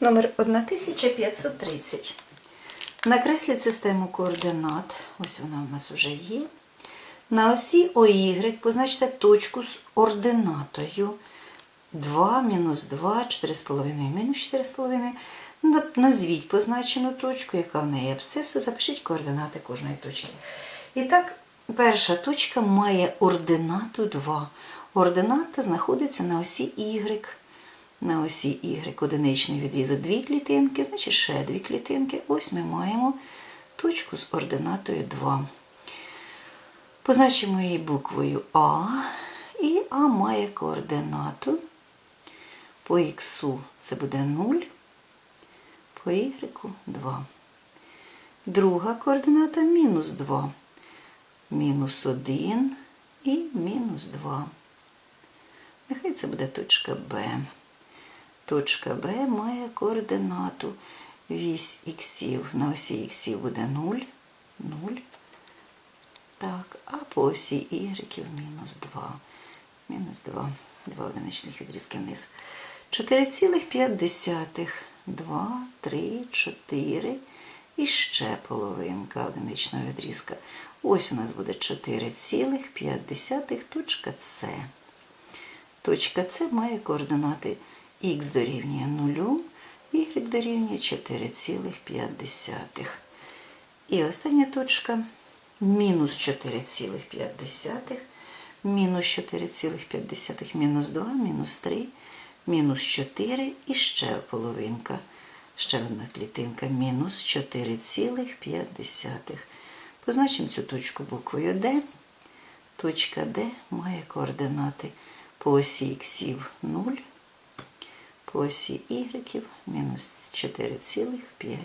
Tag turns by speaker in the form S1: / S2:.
S1: Номер 1530. Накресліть систему координат. Ось вона у нас вже є. На осі ОY позначте точку з ординатою 2, мінус 2, 4,5, мінус 4,5. Назвіть позначену точку, яка в неї абсциса, запишіть координати кожної точки. І так, перша точка має ординату 2. Ордината знаходиться на осі Y. На осі Y одиничний відрізок дві клітинки, значить ще дві клітинки. Ось ми маємо точку з ординатою 2. Позначимо її буквою А. І А має координату. По Х це буде 0, по Y 2. Друга координата мінус 2. Мінус 1 і мінус 2. Нехай це буде точка Б. Точка Б має координату вісь іксів. На осі іксів буде 0, 0. Так, а по осі y мінус 2. Мінус 2. Два одиничних відрізки вниз. 4,5. 2, 3, 4. І ще половинка одиничного відрізка. Ось у нас буде 4,5 точка С. Точка С має координати х дорівнює 0, y дорівнює 4,5. І остання точка мінус 4,5, мінус 4,5, мінус 2, мінус 3, мінус 4 і ще половинка. Ще одна клітинка мінус 4,5. Позначимо цю точку буквою D. Точка D має координати по осі х 0, осі y мінус 4,5.